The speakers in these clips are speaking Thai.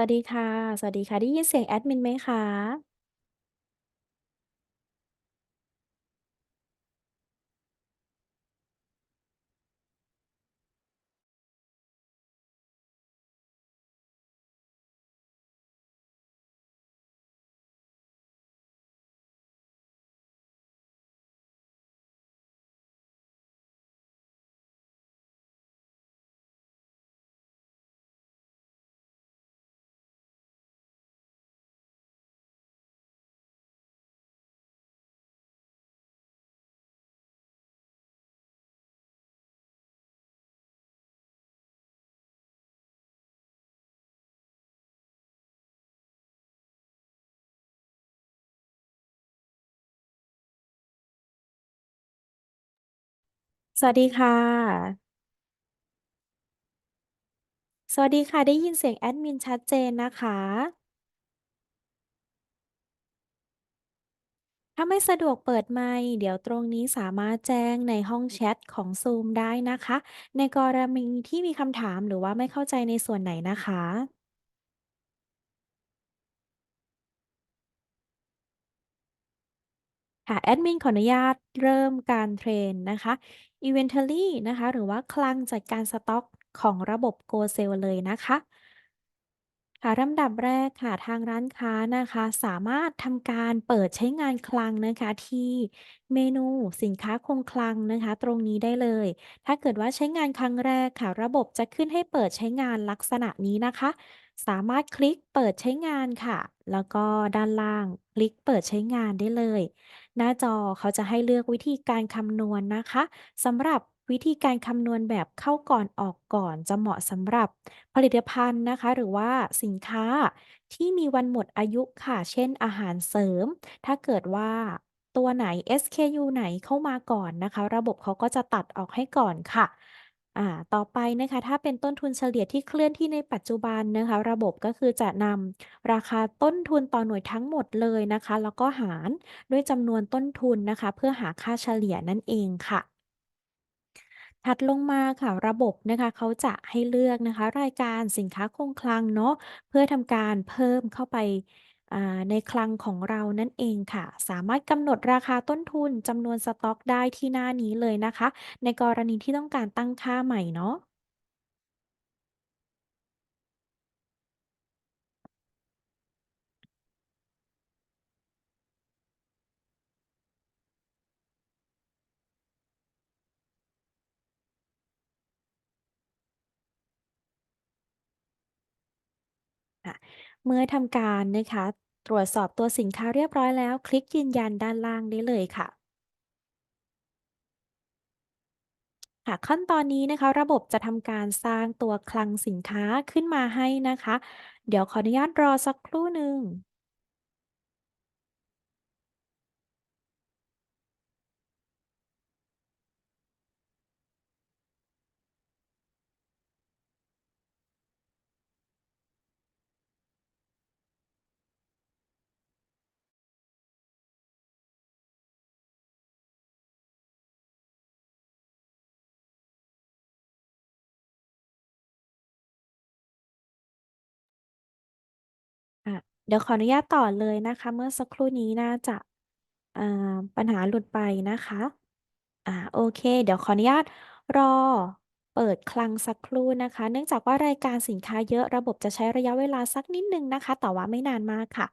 วัสดีค่ะ สวัสดีค่ะ ได้ยินเสียงแอดมินไหมคะ? สวัสดีค่ะ สวัสดีค่ะ ได้ยินเสียงแอดมินชัดเจนนะคะ ถ้าไม่สะดวกเปิดไมค์ เดี๋ยวตรงนี้สามารถแจ้งในห้องแชตของ Zoom ได้นะคะ ในกรณีที่มีคำถามหรือว่าไม่เข้าใจในส่วนไหนนะคะ ค่ะ แอดมินขออนุญาตเริ่มการเทรนนะคะ Inventory นะคะ หรือว่าคลังจัดการสต๊อกของระบบ Go Sell เลยนะคะค่ะลำดับแรกค่ะทางร้านค้านะคะ สามารถทำการเปิดใช้งานคลังนะคะ ที่เมนูสินค้าคงคลังนะคะ ตรงนี้ได้เลย ถ้าเกิดว่าใช้งานครั้งแรกค่ะ ระบบจะขึ้นให้เปิดใช้งานลักษณะนี้นะคะ สามารถคลิกเปิดใช้งานค่ะ แล้วก็ด้านล่างคลิกเปิดใช้งานได้เลย หน้าจอเขาจะให้เลือกวิธีการคำนวณนะคะสำหรับวิธีการคำนวณแบบเข้าก่อนออกก่อนจะเหมาะสำหรับผลิตภัณฑ์นะคะ หรือว่าสินค้าที่มีวันหมดอายุค่ะ เช่นอาหารเสริม ถ้าเกิดว่าตัวไหน SKU ไหนเข้ามาก่อนนะคะ ระบบเขาก็จะตัดออกให้ก่อนค่ะ อ่า ต่อไปนะคะ ถ้าเป็นต้นทุนเฉลี่ยที่เคลื่อนที่ในปัจจุบันนะคะ ระบบก็คือจะนำราคาต้นทุนต่อหน่วยทั้งหมดเลยนะคะ แล้วก็หารด้วยจำนวนต้นทุนนะคะ เพื่อหาค่าเฉลี่ยนั่นเองค่ะ ถัดลงมาค่ะระบบนะคะเขาจะให้เลือกนะคะ รายการสินค้าคงคลังเนาะเพื่อทำการเพิ่มเข้าไป อ่าในคลังของเรานั่นเองค่ะ สามารถกำหนดราคาต้นทุนจำนวนสต็อกได้ที่หน้านี้เลยนะคะ ในกรณีที่ต้องการตั้งค่าใหม่เนาะ ค่ะ เมื่อทำการนะคะ ตรวจสอบตัวสินค้าเรียบร้อยแล้ว คลิกยืนยันด้านล่างได้เลยค่ะค่ะขั้นตอนนี้นะคะ ระบบจะทำการสร้างตัวคลังสินค้าขึ้นมาให้นะคะ เดี๋ยวขออนุญาตรอสักครู่หนึ่ง เดี๋ยวขออนุญาตต่อเลยนะคะ เมื่อสักครู่นี้น่าจะอ่าปัญหาหลุดไปนะคะอ่าโอเค เดี๋ยวขออนุญาตรอเปิดคลังสักครู่นะคะ เนื่องจากว่ารายการสินค้าเยอะระบบจะใช้ระยะเวลาสักนิดนึงนะคะ แต่ว่าไม่นานมากค่ะ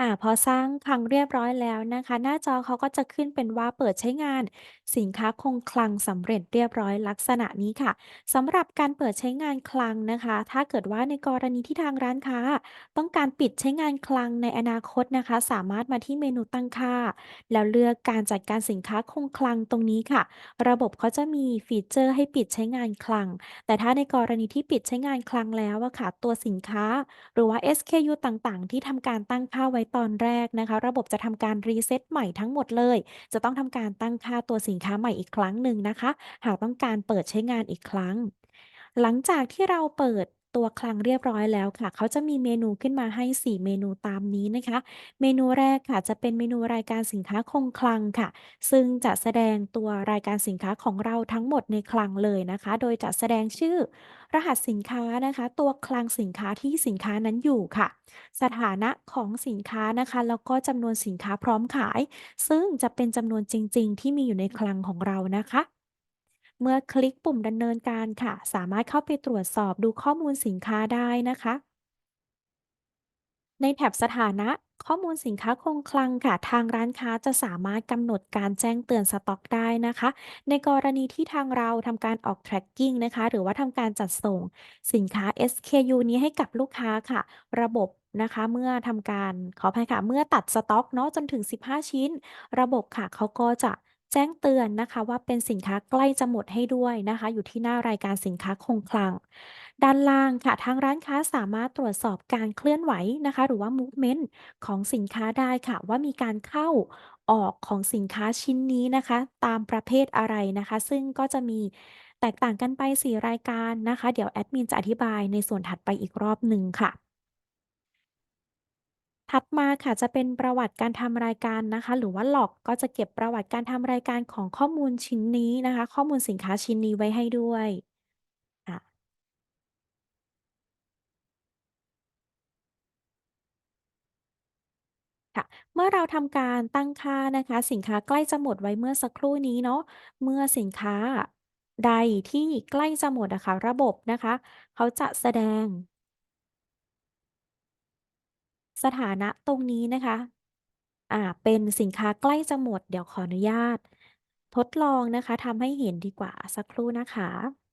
อ่าพอสร้างคลังเรียบร้อยแล้วนะคะ หน้าจอเขาก็จะขึ้นเป็นว่า เปิดใช้งานสินค้าคงคลังสำเร็จเรียบร้อย ลักษณะนี้ค่ะ สำหรับการเปิดใช้งานคลังนะคะ ถ้าเกิดว่าในกรณีที่ทางร้านค้า ต้องการปิดใช้งานคลังในอนาคตนะคะ สามารถมาที่เมนูตั้งค่า แล้วเลือกการจัดการสินค้าคงคลังตรงนี้ค่ะ ระบบเขาจะมีฟีเจอร์ให้ปิดใช้งานคลัง แต่ถ้าในกรณีที่ปิดใช้งานคลังแล้วอะค่ะ ตัวสินค้า หรือว่า SKU ต่าง ๆ ที่ทำการตั้งค่าไว้ตอนแรกนะคะ ระบบจะทำการรีเซ็ตใหม่ทั้งหมดเลย จะต้องทำการตั้งค่าตัวสินค้าใหม่อีกครั้งหนึ่งนะคะ หากต้องการเปิดใช้งานอีกครั้ง หลังจากที่เราเปิด ตัวคลังเรียบร้อยแล้วค่ะ เขาจะมีเมนูขึ้นมาให้ 4 เมนูตามนี้นะคะ เมนูแรกค่ะจะเป็นเมนูรายการสินค้าคงคลังค่ะ ซึ่งจะแสดงตัวรายการสินค้าของเราทั้งหมดในคลังเลยนะคะ โดยจะแสดงชื่อรหัสสินค้านะคะ ตัวคลังสินค้าที่สินค้านั้นอยู่ค่ะ สถานะของสินค้านะคะ แล้วก็จำนวนสินค้าพร้อมขาย ซึ่งจะเป็นจำนวนจริง ๆ ที่มีอยู่ในคลังของเรานะคะ เมื่อคลิกปุ่มดำเนินการค่ะ สามารถเข้าไปตรวจสอบดูข้อมูลสินค้าได้นะคะ ในแถบสถานะ ข้อมูลสินค้าคงคลังค่ะ ทางร้านค้าจะสามารถกำหนดการแจ้งเตือนสต็อกได้นะคะ ในกรณีที่ทางเราทำการออก tracking นะคะ หรือว่าทำการจัดส่งสินค้า SKU นี้ให้กับลูกค้าค่ะ ระบบนะคะ เมื่อทำการขออภัยค่ะ เมื่อตัดสต็อกเนาะจนถึง 15 ชิ้น ระบบค่ะเขาก็จะ แจ้งเตือนนะคะว่า เป็นสินค้าใกล้จะหมดให้ด้วยนะคะ อยู่ที่หน้ารายการสินค้าคงคลัง ด้านล่างค่ะ ทางร้านค้าสามารถตรวจสอบการเคลื่อนไหวนะคะ หรือว่า movement ของสินค้าได้ค่ะ ว่ามีการเข้าออกของสินค้าชิ้นนี้นะคะ ตามประเภทอะไรนะคะ ซึ่งก็จะมีแตกต่างกันไป 4 รายการนะคะ เดี๋ยวแอดมินจะอธิบายในส่วนถัดไปอีกรอบหนึ่งค่ะ ถัดมาค่ะ จะเป็นประวัติการทำรายการนะคะ หรือว่าล็อกก็จะเก็บประวัติการทำรายการของข้อมูลชิ้นนี้นะคะ ข้อมูลสินค้าชิ้นนี้ไว้ให้ด้วยค่ะ ค่ะ เมื่อเราทำการตั้งค่านะคะ สินค้าใกล้จะหมดไว้เมื่อสักครู่นี้เนาะ เมื่อสินค้าใดที่ใกล้จะหมดอะค่ะ ระบบนะคะ เขาจะแสดง สถานะตรงนี้นะคะ อ่า เป็นสินค้าใกล้จะหมด เดี๋ยวขออนุญาต ทดลองนะคะทำให้เห็นดีกว่าสักครู่นะคะ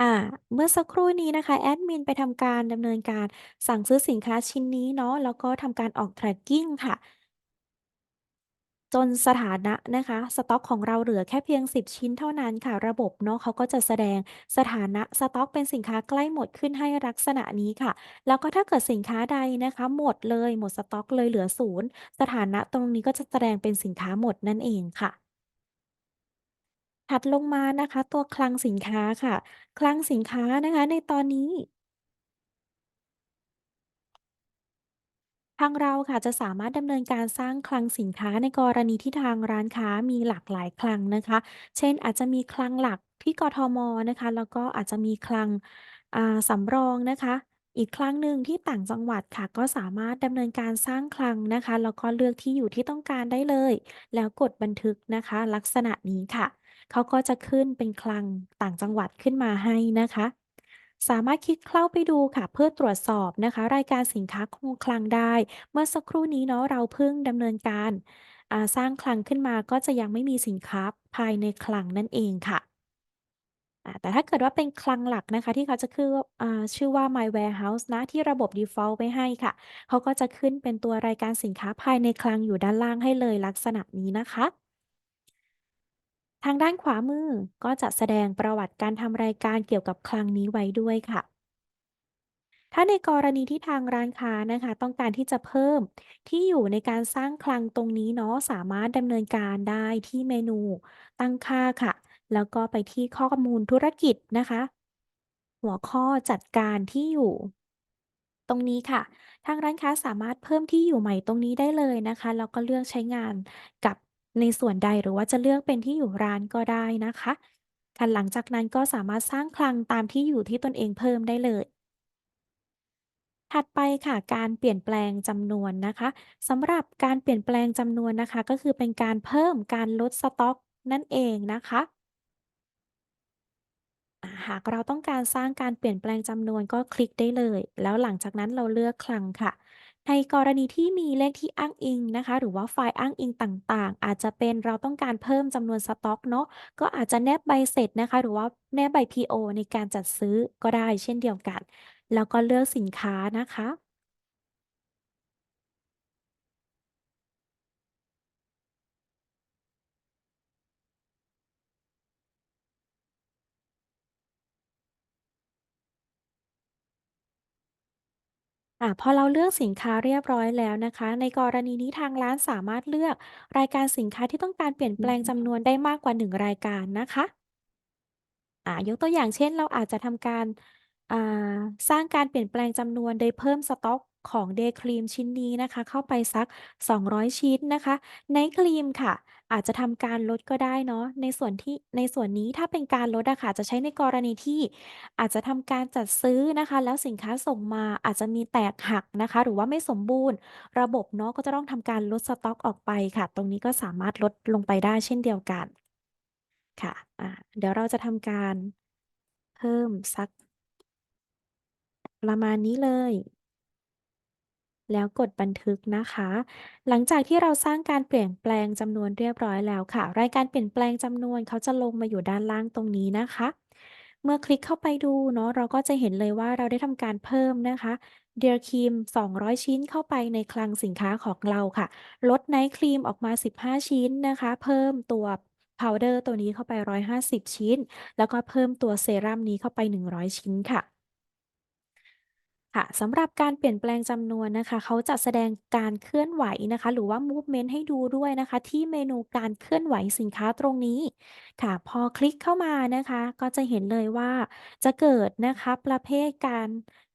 อ่า เมื่อสักครู่นี้นะคะ แอดมินไปทำการดำเนินการสั่งซื้อสินค้าชิ้นนี้เนาะ แล้วก็ทำการออก tracking ค่ะ จนสถานะนะคะ สต็อกของเราเหลือแค่เพียง 10 ชิ้นเท่านั้นค่ะ ระบบเนาะเขาก็จะแสดงสถานะสต็อกเป็นสินค้าใกล้หมดขึ้นให้ลักษณะนี้ค่ะ แล้วก็ถ้าเกิดสินค้าใดนะคะ หมดเลย หมดสต็อกเลยเหลือศูนย์สถานะตรงนี้ก็จะแสดงเป็นสินค้าหมดนั่นเองค่ะ ถัดลงมานะคะ ตัวคลังสินค้าค่ะ คลังสินค้านะคะ ในตอนนี้ ทางเราค่ะจะสามารถดำเนินการสร้างคลังสินค้าในกรณีที่ทางร้านค้ามีหลากหลายคลังนะคะ เช่น อาจจะมีคลังหลักที่กทมนะคะ แล้วก็อาจจะมีคลัง อ่า สำรองนะคะ อีกครั้งหนึ่งที่ต่างจังหวัดค่ะ ก็สามารถดำเนินการสร้างคลังนะคะ แล้วก็เลือกที่อยู่ที่ต้องการได้เลย แล้วกดบันทึกนะคะ ลักษณะนี้ค่ะ เขาก็จะขึ้นเป็นคลังต่างจังหวัดขึ้นมาให้นะคะ สามารถคลิกเข้าไปดูค่ะ เพื่อตรวจสอบนะคะ รายการสินค้าคงคลังได้ เมื่อสักครู่นี้เนาะเราเพิ่งดำเนินการอ่าสร้างคลังขึ้นมาก็จะยังไม่มีสินค้าภายในคลังนั่นเองค่ะอ่าแต่ถ้าเกิดว่าเป็นคลังหลักนะคะ ที่เขาจะคืออ่าชื่อว่า My Warehouse นะที่ระบบ default ไว้ให้ค่ะ เขาก็จะขึ้นเป็นตัวรายการสินค้าภายในคลังอยู่ด้านล่างให้เลยลักษณะนี้นะคะ ทางด้านขวามือก็จะแสดงประวัติการทำรายการเกี่ยวกับคลังนี้ไว้ด้วยค่ะ ถ้าในกรณีที่ทางร้านค้านะคะ ต้องการที่จะเพิ่มที่อยู่ในการสร้างคลังตรงนี้เนาะสามารถดำเนินการได้ที่เมนูตั้งค่าค่ะ แล้วก็ไปที่ข้อมูลธุรกิจนะคะ หัวข้อจัดการที่อยู่ ตรงนี้ค่ะ ทางร้านค้าสามารถเพิ่มที่อยู่ใหม่ตรงนี้ได้เลยนะคะแล้วก็เลือกใช้งานกับ ในส่วนใดหรือว่าจะเลือกเป็นที่อยู่ร้านก็ได้นะคะค่ะหลังจากนั้นก็สามารถสร้างคลังตามที่อยู่ที่ตนเองเพิ่มได้เลย ถัดไปค่ะการเปลี่ยนแปลงจำนวนนะคะสำหรับการเปลี่ยนแปลงจำนวนนะคะ ก็คือเป็นการเพิ่มการลดสต็อกนั่นเองนะคะหากเราต้องการสร้างการเปลี่ยนแปลงจำนวนก็คลิกได้เลย แล้วหลังจากนั้นเราเลือกคลังค่ะ ในกรณีที่มีเลขที่อ้างอิงนะคะ หรือว่าไฟล์อ้างอิงต่างๆ อาจจะเป็นเราต้องการเพิ่มจำนวนสต็อกเนาะก็อาจจะแนบใบเสร็จนะคะ หรือว่าแนบใบ PO ในการจัดซื้อก็ได้เช่นเดียวกัน แล้วก็เลือกสินค้านะคะ อ่าพอเราเลือกสินค้าเรียบร้อยแล้วนะคะ ในกรณีนี้ทางร้านสามารถเลือกรายการสินค้าที่ต้องการเปลี่ยนแปลงจำนวนได้มากกว่า 1 รายการนะคะ อ่า ยกตัวอย่างเช่น เราอาจจะทำการ อ่า สร้างการเปลี่ยนแปลงจำนวนโดยเพิ่มสต็อก ของ Day Cream ชิ้นนี้นะคะ เข้าไปสัก 200 ชิ้นนะคะ Night Cream ค่ะ อาจจะทำการลดก็ได้เนาะ ในส่วนที่ ในส่วนนี้ถ้าเป็นการลดอะค่ะ จะใช้ในกรณีที่อาจจะทำการจัดซื้อนะคะ แล้วสินค้าส่งมาอาจจะมีแตกหักนะคะ หรือว่าไม่สมบูรณ์ ระบบเนาะก็จะต้องทำการลดสต็อกออกไปค่ะ ตรงนี้ก็สามารถลดลงไปได้เช่นเดียวกันค่ะ อ่า เดี๋ยวเราจะทำการเพิ่มสักประมาณนี้เลย แล้วกดบันทึกนะคะ หลังจากที่เราสร้างการเปลี่ยนแปลงจำนวนเรียบร้อยแล้วค่ะ รายการเปลี่ยนแปลงจำนวนเขาจะลงมาอยู่ด้านล่างตรงนี้นะคะ เมื่อคลิกเข้าไปดูเนาะเราก็จะเห็นเลยว่าเราได้ทำการเพิ่มนะคะ Dear Cream 200 ชิ้นเข้าไปในคลังสินค้าของเราค่ะ ลด Night Cream ออกมา 15 ชิ้นนะคะ เพิ่มตัวพาวเดอร์ตัวนี้เข้าไป 150 ชิ้น แล้วก็เพิ่มตัวเซรั่มนี้เข้าไป 100 ชิ้นค่ะ ค่ะสำหรับการเปลี่ยนแปลงจำนวนนะคะ เขาจะแสดงการเคลื่อนไหวนะคะ หรือว่า movement ให้ดูด้วยนะคะ ที่เมนูการเคลื่อนไหวสินค้าตรงนี้ ค่ะ พอคลิกเข้ามานะคะ ก็จะเห็นเลยว่า จะเกิดนะคะประเภทการ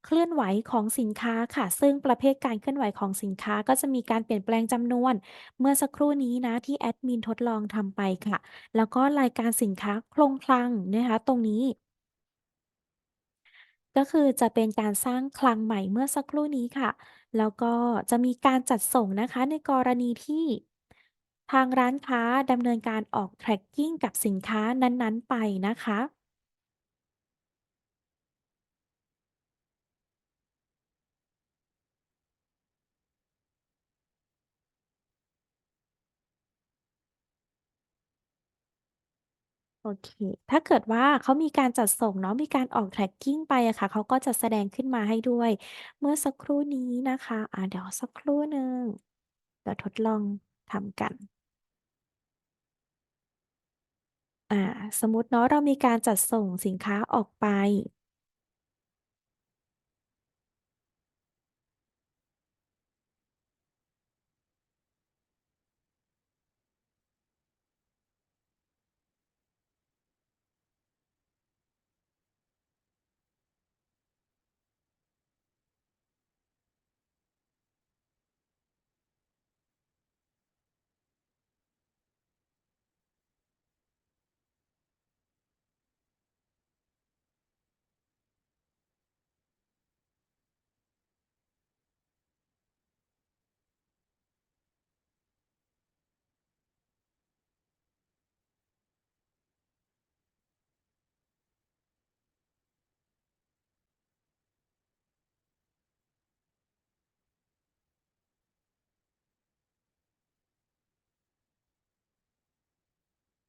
เคลื่อนไหวของสินค้าค่ะ ซึ่งประเภทการเคลื่อนไหวของสินค้า ก็จะมีการเปลี่ยนแปลงจำนวน เมื่อสักครู่นี้นะที่แอดมินทดลองทำไปค่ะ แล้วก็รายการสินค้าคงคลังนะคะ ตรงนี้ ก็คือจะเป็นการสร้างคลังใหม่เมื่อสักครู่นี้ค่ะ แล้วก็จะมีการจัดส่งนะคะ ในกรณีที่ทางร้านค้าดำเนินการออก tracking กับสินค้านั้น ๆ ไปนะคะ โอเค ถ้าเกิดว่าเขามีการจัดส่งเนาะ มีการออก tracking ไปอะค่ะ เขาก็จะแสดงขึ้นมาให้ด้วย เมื่อสักครู่นี้นะคะ อ่า เดี๋ยวสักครู่หนึ่ง เดี๋ยวทดลองทำกัน อ่า สมมุติเนาะ เรามีการจัดส่งสินค้าออกไป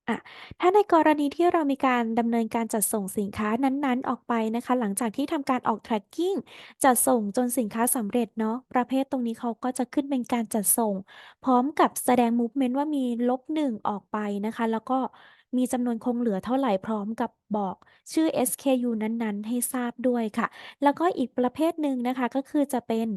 อะถ้าในกรณีที่เรามีการดำเนินการจัดส่งสินค้านั้น ๆ ออกไปนะคะ หลังจากที่ทำการออก tracking จัดส่งจนสินค้าสำเร็จเนาะ ประเภทตรงนี้เขาก็จะขึ้นเป็นการจัดส่ง พร้อมกับแสดง movement ว่ามีลบ1ออกไปนะคะ แล้วก็มีจำนวนคงเหลือเท่าไหร่พร้อมกับบอกชื่อ SKU นั้น ๆ ให้ทราบด้วยค่ะ แล้วก็อีกประเภทหนึ่งนะคะ ก็คือจะเป็น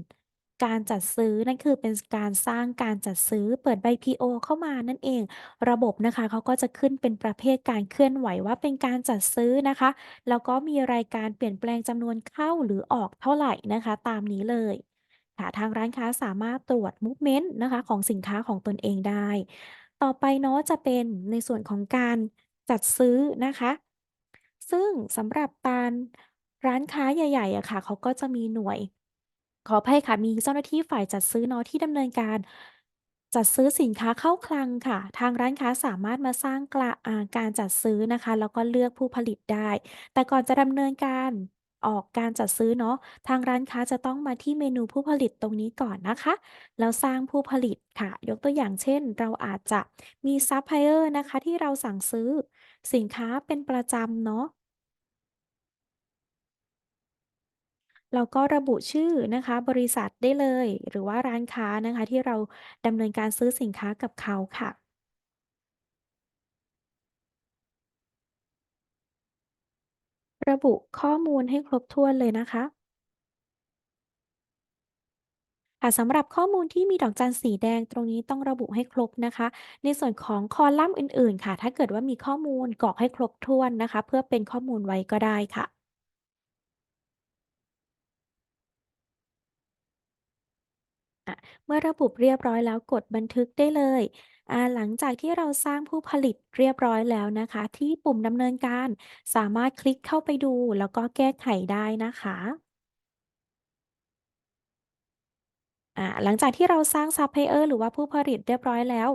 การจัดซื้อ นั่นคือเป็นการสร้างการจัดซื้อ เปิดใบ PO เข้ามานั่นเอง ระบบนะคะเขาก็จะขึ้นเป็นประเภทการเคลื่อนไหวว่าเป็นการจัดซื้อนะคะ แล้วก็มีรายการเปลี่ยนแปลงจำนวนเข้าหรือออกเท่าไหร่นะคะ ตามนี้เลยค่ะทางร้านค้าสามารถตรวจ movement นะคะของสินค้าของตนเองได้ ต่อไปเนาะจะเป็นในส่วนของการจัดซื้อนะคะ ซึ่งสำหรับตานร้านค้าใหญ่ๆอะค่ะเขาก็จะมีหน่วย ขออภัยค่ะ มีเจ้าหน้าที่ฝ่ายจัดซื้อเนาะ ที่ดำเนินการ จัดซื้อสินค้าเข้าคลังค่ะ ทางร้านค้าสามารถมาสร้างกระ อ่า การจัดซื้อนะคะ แล้วก็เลือกผู้ผลิตได้ แต่ก่อนจะดำเนินการ ออกการจัดซื้อเนาะ ทางร้านค้าจะต้องมาที่เมนูผู้ผลิตตรงนี้ก่อนนะคะ แล้วสร้างผู้ผลิตค่ะ ยกตัวอย่างเช่น เราอาจจะมีซัปพลายเออร์นะคะ ที่เราสั่งซื้อสินค้าเป็นประจำเนาะ เราก็ระบุชื่อนะคะ บริษัทได้เลย หรือว่าร้านค้านะคะ ที่เราดำเนินการซื้อสินค้ากับเขาค่ะ ระบุข้อมูลให้ครบถ้วนเลยนะคะค่ะสำหรับข้อมูลที่มีดอกจันสีแดงตรงนี้ต้องระบุให้ครบนะคะ ในส่วนของคอลัมน์อื่นๆ ค่ะ ถ้าเกิดว่ามีข้อมูลกรอกให้ครบถ้วนนะคะ เพื่อเป็นข้อมูลไว้ก็ได้ค่ะ อะเมื่อระบุเรียบร้อยแล้วกดบันทึกได้เลยอ่าหลังจากที่เราสร้างผู้ผลิตเรียบร้อยแล้วนะคะ ที่ปุ่มดำเนินการ สามารถคลิกเข้าไปดู แล้วก็แก้ไขได้นะคะอ่าหลังจากที่เราสร้างซัพพลายเออร์หรือว่าผู้ผลิตเรียบร้อยแล้ว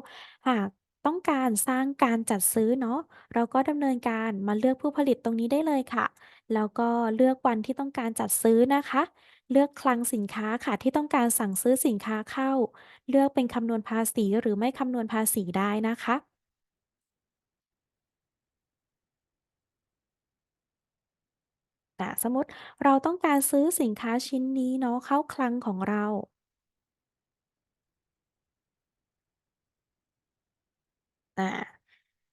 หากต้องการสร้างการจัดซื้อเนาะเราก็ดำเนินการมาเลือกผู้ผลิตตรงนี้ได้เลยค่ะ แล้วก็เลือกวันที่ต้องการจัดซื้อนะคะ เลือกคลังสินค้าค่ะ ที่ต้องการสั่งซื้อสินค้าเข้า เลือกเป็นคำนวณภาษีหรือไม่คำนวณภาษีได้นะคะสมมติเราต้องการซื้อสินค้าชิ้นนี้เนาะเข้าคลังของเราอา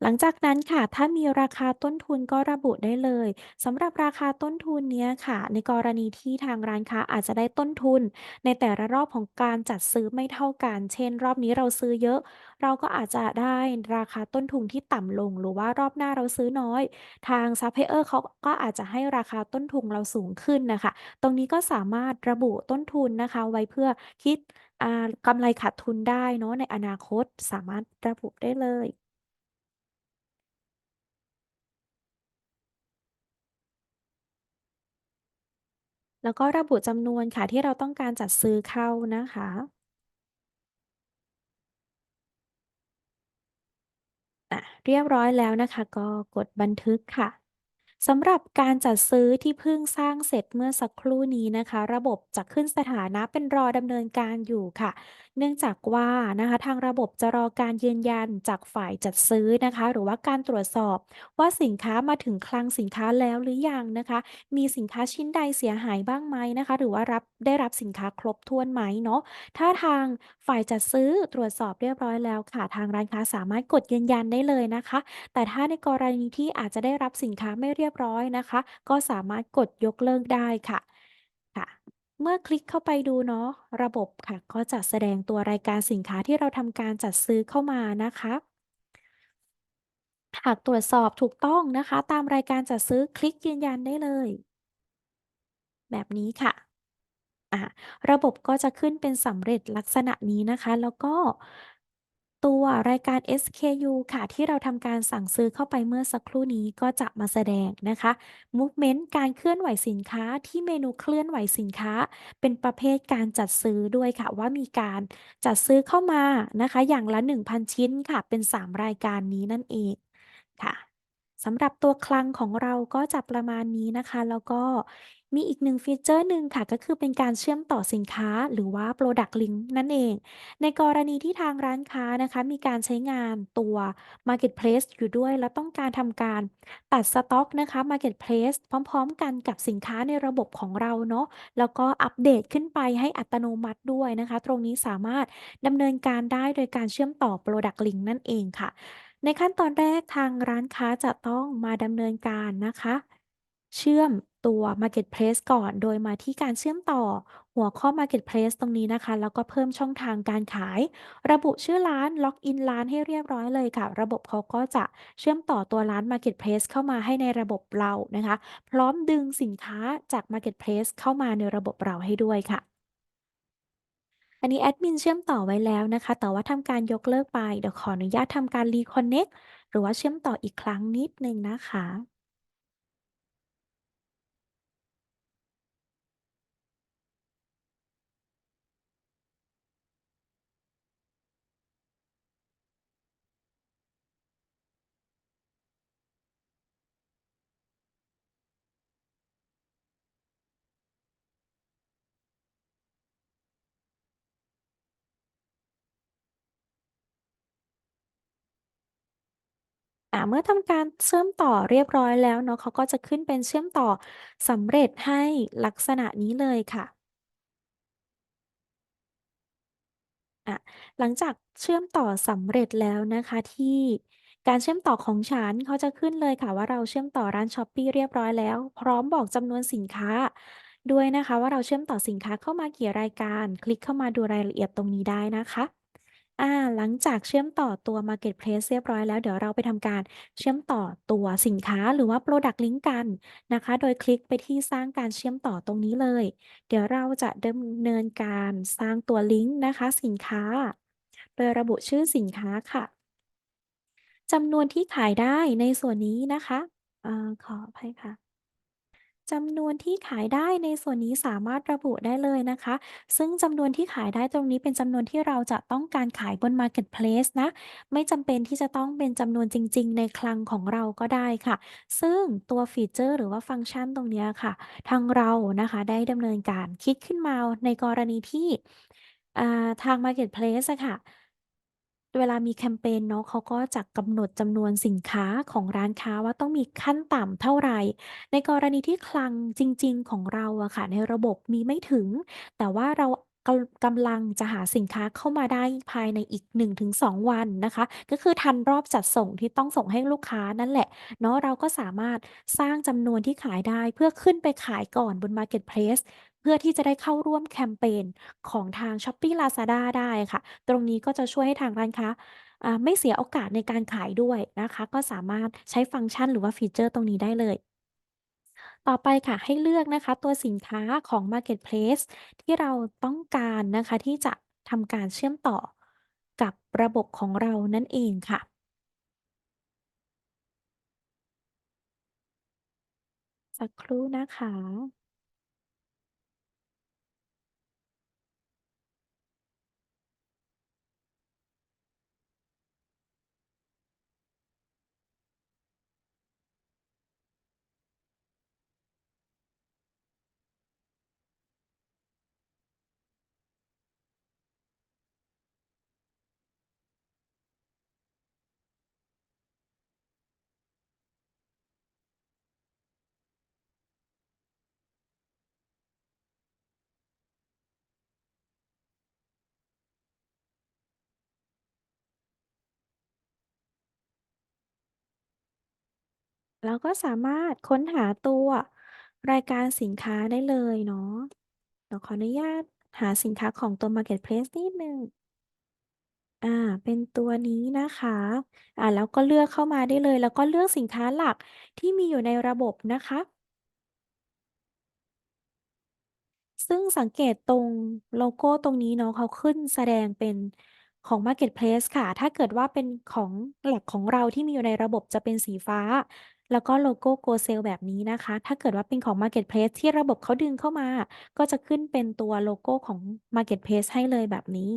หลังจากนั้นค่ะ ถ้ามีราคาต้นทุนก็ระบุได้เลยสำหรับราคาต้นทุนเนี้ยค่ะ ในกรณีที่ทางร้านค้าอาจจะได้ต้นทุน ในแต่ละรอบของการจัดซื้อไม่เท่ากัน เช่น รอบนี้เราซื้อเยอะ เราก็อาจจะได้ราคาต้นทุนที่ต่ำลง หรือว่ารอบหน้าเราซื้อน้อย ทางซัพพลายเออร์เขาก็อาจจะให้ราคาต้นทุนเราสูงขึ้นนะคะ ตรงนี้ก็สามารถระบุต้นทุนนะคะ ไว้เพื่อคิดอ่ากำไรขาดทุนได้เนาะในอนาคตสามารถระบุได้เลย แล้วก็ระบุจำนวนค่ะ ที่เราต้องการจัดซื้อเข้านะคะ อะ เรียบร้อยแล้วนะคะ ก็กดบันทึกค่ะ สำหรับการจัดซื้อที่เพิ่งสร้างเสร็จเมื่อสักครู่นี้นะคะ ระบบจะขึ้นสถานะเป็นรอดำเนินการอยู่ค่ะ เนื่องจากว่านะคะทางระบบจะรอการยืนยันจากฝ่ายจัดซื้อนะคะ หรือว่าการตรวจสอบว่าสินค้ามาถึงคลังสินค้าแล้วหรือยังนะคะ มีสินค้าชิ้นใดเสียหายบ้างไหมนะคะ หรือว่ารับได้รับสินค้าครบถ้วนไหมเนาะถ้าทางฝ่ายจัดซื้อตรวจสอบเรียบร้อยแล้วค่ะ ทางร้านค้าสามารถกดยืนยันได้เลยนะคะ แต่ถ้าในกรณีที่อาจจะได้รับสินค้าไม่เรียบร้อยนะคะ ก็สามารถกดยกเลิกได้ค่ะค่ะ เมื่อคลิกเข้าไปดูเนาะระบบค่ะ ก็จะแสดงตัวรายการสินค้าที่เราทำการจัดซื้อเข้ามานะคะหากตรวจสอบถูกต้องนะคะ ตามรายการจัดซื้อคลิกยืนยันได้เลย แบบนี้ค่ะระบบก็จะขึ้นเป็นสำเร็จลักษณะนี้นะคะ แล้วก็ ตัวรายการ SKU ค่ะ ที่เราทำการสั่งซื้อเข้าไปเมื่อสักครู่นี้ก็จะมาแสดงนะคะ Movement การเคลื่อนไหวสินค้าที่เมนูเคลื่อนไหวสินค้า เป็นประเภทการจัดซื้อด้วยค่ะ ว่ามีการจัดซื้อเข้ามานะคะ อย่างละ 1,000 ชิ้นค่ะ เป็น 3 รายการนี้นั่นเองค่ะ สำหรับตัวคลังของเราก็จะประมาณนี้นะคะ แล้วก็มีอีกหนึ่งฟีเจอร์หนึ่งค่ะ ก็คือเป็นการเชื่อมต่อสินค้าหรือว่า Product Link นั่นเอง ในกรณีที่ทางร้านค้านะคะ มีการใช้งานตัว Marketplace อยู่ด้วย แล้วต้องการทำการตัดสต็อกนะคะ Marketplace พร้อมๆ กันกับสินค้าในระบบของเราเนาะแล้วก็อัปเดตขึ้นไปให้อัตโนมัติด้วยนะคะ ตรงนี้สามารถดำเนินการได้โดยการเชื่อมต่อ Product Link นั่นเองค่ะ ในขั้นตอนแรกทางร้านค้าจะต้องมาดำเนินการนะคะ เชื่อมตัว Marketplace ก่อนโดยมาที่การเชื่อมต่อหัวข้อ Marketplace ตรงนี้นะคะ แล้วก็เพิ่มช่องทางการขาย ระบุชื่อร้านล็อกอินร้านให้เรียบร้อยเลยค่ะ ระบบเขาก็จะเชื่อมต่อตัวร้าน Marketplace เข้ามาให้ในระบบเรานะคะ พร้อมดึงสินค้าจาก Marketplace เข้ามาในระบบเราให้ด้วยค่ะ อันนี้แอดมินเชื่อมต่อไว้แล้วนะคะ แต่ว่าทำการยกเลิกไป เดี๋ยวขออนุญาตทำการ reconnect หรือว่าเชื่อมต่ออีกครั้งนิดหนึ่งนะคะ อ่าเมื่อทำการเชื่อมต่อเรียบร้อยแล้วเนาะเขาก็จะขึ้นเป็นเชื่อมต่อสำเร็จให้ลักษณะนี้เลยค่ะอะหลังจากเชื่อมต่อสำเร็จแล้วนะคะที่การเชื่อมต่อของฉันเขาจะขึ้นเลยค่ะว่าเราเชื่อมต่อร้าน Shopee เรียบร้อยแล้ว พร้อมบอกจำนวนสินค้า ด้วยนะคะ ว่าเราเชื่อมต่อสินค้าเข้ามากี่รายการ คลิกเข้ามาดูรายละเอียดตรงนี้ได้นะคะ อา หลังจากเชื่อมต่อตัว Marketplace เรียบร้อยแล้ว เดี๋ยวเราไปทำการเชื่อมต่อตัวสินค้า หรือว่า Product Link กันนะคะ โดยคลิกไปที่สร้างการเชื่อมต่อตรงนี้เลย เดี๋ยวเราจะดำเนินการสร้างตัวลิงก์นะคะ สินค้า โดยระบุชื่อสินค้าค่ะ จำนวนที่ขายได้ในส่วนนี้นะคะอ่าขออภัยค่ะ จำนวนที่ขายได้ในส่วนนี้สามารถระบุได้เลยนะคะ ซึ่งจำนวนที่ขายได้ตรงนี้เป็นจำนวนที่เราจะต้องการขายบน Marketplace นะ ไม่จำเป็นที่จะต้องเป็นจำนวนจริง ๆ ในคลังของเราก็ได้ค่ะ ซึ่งตัวฟีเจอร์หรือว่าฟังก์ชันตรงเนี้ยค่ะ ทางเรานะคะได้ดำเนินการคิดขึ้นมาในกรณีที่อ่าทาง Marketplace อะค่ะ เวลามีแคมเปญเนาะเขาก็จะกำหนดจำนวนสินค้าของร้านค้าว่าต้องมีขั้นต่ำเท่าไร ในกรณีที่คลังจริง ๆ ของเราอะค่ะ ในระบบมีไม่ถึง แต่ว่าเรากำกำลังจะหาสินค้าเข้ามาได้ภายในอีก 1-2 วันนะคะ ก็คือทันรอบจัดส่งที่ต้องส่งให้ลูกค้านั่นแหละ เนาะเราก็สามารถสร้างจำนวนที่ขายได้เพื่อขึ้นไปขายก่อนบน Marketplace เพื่อที่จะได้เข้าร่วมแคมเปญของทาง Shopee Lazada ได้ค่ะ ตรงนี้ก็จะช่วยให้ทางร้านค้า อ่า ไม่เสียโอกาสในการขายด้วยนะคะ ก็สามารถใช้ฟังก์ชัน หรือว่าฟีเจอร์ตรงนี้ได้เลย ต่อไปค่ะ ให้เลือกนะคะตัวสินค้าของ Marketplace ที่เราต้องการนะคะ ที่จะทำการเชื่อมต่อกับระบบของเรานั่นเองค่ะ สักครู่นะคะ แล้วก็สามารถค้นหาตัวรายการสินค้าได้เลยเนาะเดี๋ยวขออนุญาตหาสินค้าของตัว Marketplace นิดหนึ่งอ่า เป็นตัวนี้นะคะ อ่า แล้วก็เลือกเข้ามาได้เลย แล้วก็เลือกสินค้าหลักที่มีอยู่ในระบบนะคะ ซึ่งสังเกตตรงโลโก้ตรงนี้เนาะเขาขึ้นแสดงเป็นของ Marketplace ค่ะ ถ้าเกิดว่าเป็นของหลักของเราที่มีอยู่ในระบบจะเป็นสีฟ้า แล้วก็โลโก้ GoSale แบบนี้นะคะ ถ้าเกิดว่าเป็นของ Marketplace ที่ระบบเขาดึงเข้ามา ก็จะขึ้นเป็นตัวโลโก้ของ Marketplace ให้เลยแบบนี้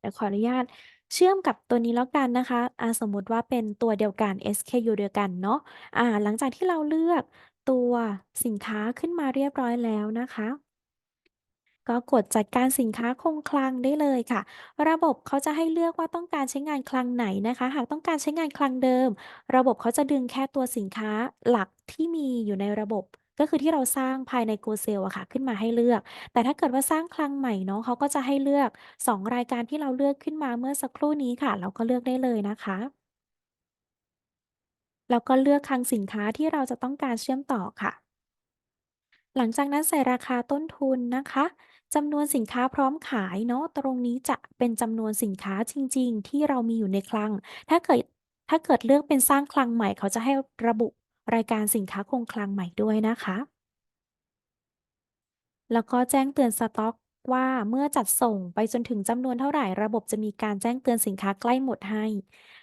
เดี๋ยวขออนุญาต เชื่อมกับตัวนี้แล้วกันนะคะ อ่า สมมุติว่าเป็นตัวเดียวกัน SKU เดียวกันเนาะ อ่า หลังจากที่เราเลือกตัวสินค้าขึ้นมาเรียบร้อยแล้วนะคะ ก็กดจัดการสินค้าคงคลังได้เลยค่ะ ระบบเขาจะให้เลือกว่าต้องการใช้งานคลังไหนนะคะ หากต้องการใช้งานคลังเดิม ระบบเขาจะดึงแค่ตัวสินค้าหลักที่มีอยู่ในระบบ ก็คือที่เราสร้างภายใน GoSale อะค่ะ ขึ้นมาให้เลือก แต่ถ้าเกิดว่าสร้างคลังใหม่เนาะ เขาก็จะให้เลือก 2 รายการที่เราเลือกขึ้นมาเมื่อสักครู่นี้ค่ะ เราก็เลือกได้เลยนะคะ แล้วก็เลือกคลังสินค้าที่เราจะต้องการเชื่อมต่อค่ะ หลังจากนั้นใส่ราคาต้นทุนนะคะ จำนวนสินค้าพร้อมขายเนาะ ตรงนี้จะเป็นจำนวนสินค้าจริง ๆ ที่เรามีอยู่ในคลัง ถ้าเกิด ถ้าเกิดเลือกเป็นสร้างคลังใหม่ เขาจะให้ระบุ รายการสินค้าคงคลังใหม่ด้วยนะคะ แล้วก็แจ้งเตือนสต็อกว่าเมื่อจัดส่งไปจนถึงจำนวนเท่าไหร่ระบบจะมีการแจ้งเตือนสินค้าใกล้หมดให้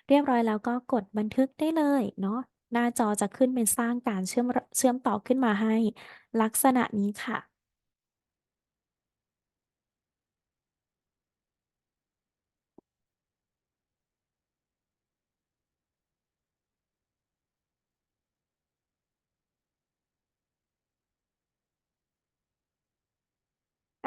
เรียบร้อยแล้วก็กดบันทึกได้เลยเนาะหน้าจอจะขึ้นเป็นสร้างการเชื่อมเชื่อมต่อขึ้นมาให้ ลักษณะนี้ค่ะ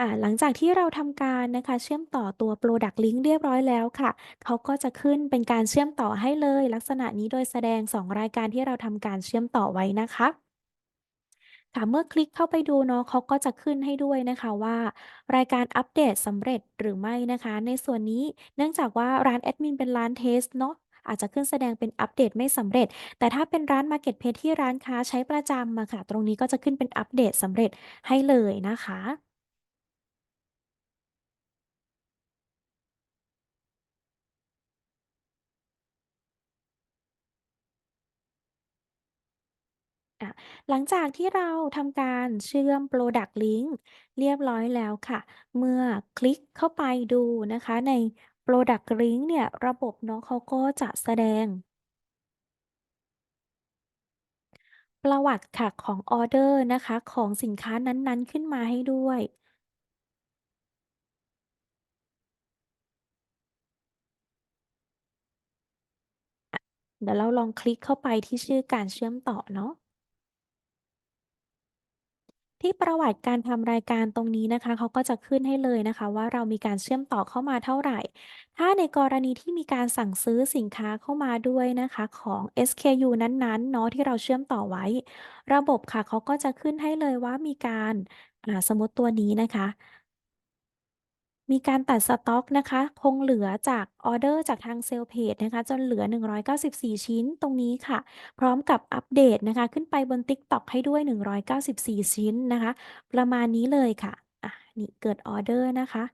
อ่า หลังจากที่เราทำการนะคะ เชื่อมต่อตัว Product Link เรียบร้อยแล้วค่ะ เขาก็จะขึ้นเป็นการเชื่อมต่อให้เลย ลักษณะนี้โดยแสดง 2 รายการที่เราทำการเชื่อมต่อไว้นะคะค่ะเมื่อคลิกเข้าไปดูเนาะเขาก็จะขึ้นให้ด้วยนะคะว่า รายการอัปเดตสำเร็จหรือไม่นะคะ ในส่วนนี้เนื่องจากว่าร้านแอดมินเป็นร้านเทสเนาะอาจจะขึ้นแสดงเป็นอัปเดตไม่สำเร็จ แต่ถ้าเป็นร้าน Marketplace ที่ร้านค้าใช้ประจำอะค่ะ ตรงนี้ก็จะขึ้นเป็นอัปเดตสำเร็จให้เลยนะคะ อะหลังจากที่เราทำการเชื่อม Product Link เรียบร้อยแล้วค่ะ เมื่อคลิกเข้าไปดูนะคะใน Product Link เนี่ย ระบบเนาะเขาก็จะแสดง ประวัติค่ะของออเดอร์นะคะ ของสินค้านั้นๆ ขึ้นมาให้ด้วย เดี๋ยวเราลองคลิกเข้าไปที่ชื่อการเชื่อมต่อเนาะ ที่ประวัติการทำรายการตรงนี้นะคะ เขาก็จะขึ้นให้เลยนะคะว่า เรามีการเชื่อมต่อเข้ามาเท่าไหร่ถ้าในกรณีที่มีการสั่งซื้อสินค้าเข้ามาด้วยนะคะของ SKU นั้นๆ เนาะที่เราเชื่อมต่อไว้ ระบบค่ะ เขาก็จะขึ้นให้เลยว่ามีการ อ่า สมมติตัวนี้นะคะ มีการตัดสต็อกนะคะ คงเหลือจากออเดอร์จากทางเซลล์เพจนะคะ จนเหลือ 194 ชิ้นตรงนี้ค่ะ พร้อมกับอัปเดตนะคะ ขึ้นไปบน TikTok ให้ด้วย 194 ชิ้นนะคะ ประมาณนี้เลยค่ะ อะ นี่เกิดออเดอร์นะคะ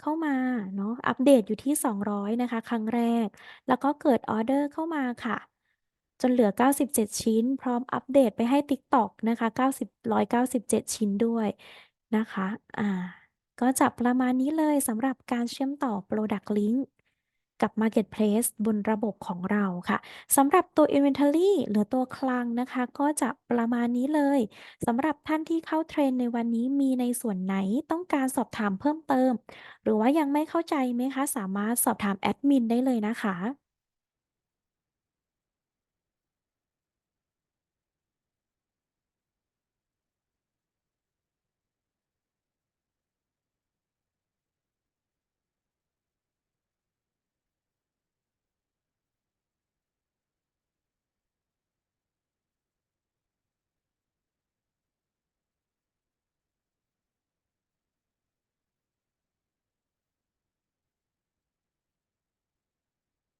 เข้ามาเนาะอัปเดตอยู่ที่ 200 นะคะ ครั้งแรก แล้วก็เกิดออเดอร์เข้ามาค่ะจนเหลือ 97 ชิ้น พร้อมอัปเดตไปให้ TikTok นะคะ 90 197 ชิ้นด้วยนะคะ อ่า ก็จะประมาณนี้เลยสำหรับการเชื่อมต่อ Product Link กับ Marketplace บนระบบของเราค่ะสำหรับตัว Inventory หรือตัวคลังนะคะ ก็จะประมาณนี้เลยสำหรับท่านที่เข้าเทรนในวันนี้มีในส่วนไหนต้องการสอบถามเพิ่มเติม หรือว่ายังไม่เข้าใจไหมคะ สามารถสอบถามแอดมินได้เลยนะคะ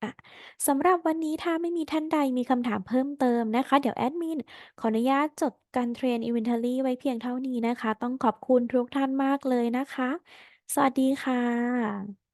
อะ สำหรับวันนี้ถ้าไม่มีท่านใดมีคำถามเพิ่มเติมนะคะ เดี๋ยวแอดมินขออนุญาตจบการเทรน Inventory ไว้เพียงเท่านี้นะคะ ต้องขอบคุณทุกท่านมากเลยนะคะ สวัสดีค่ะ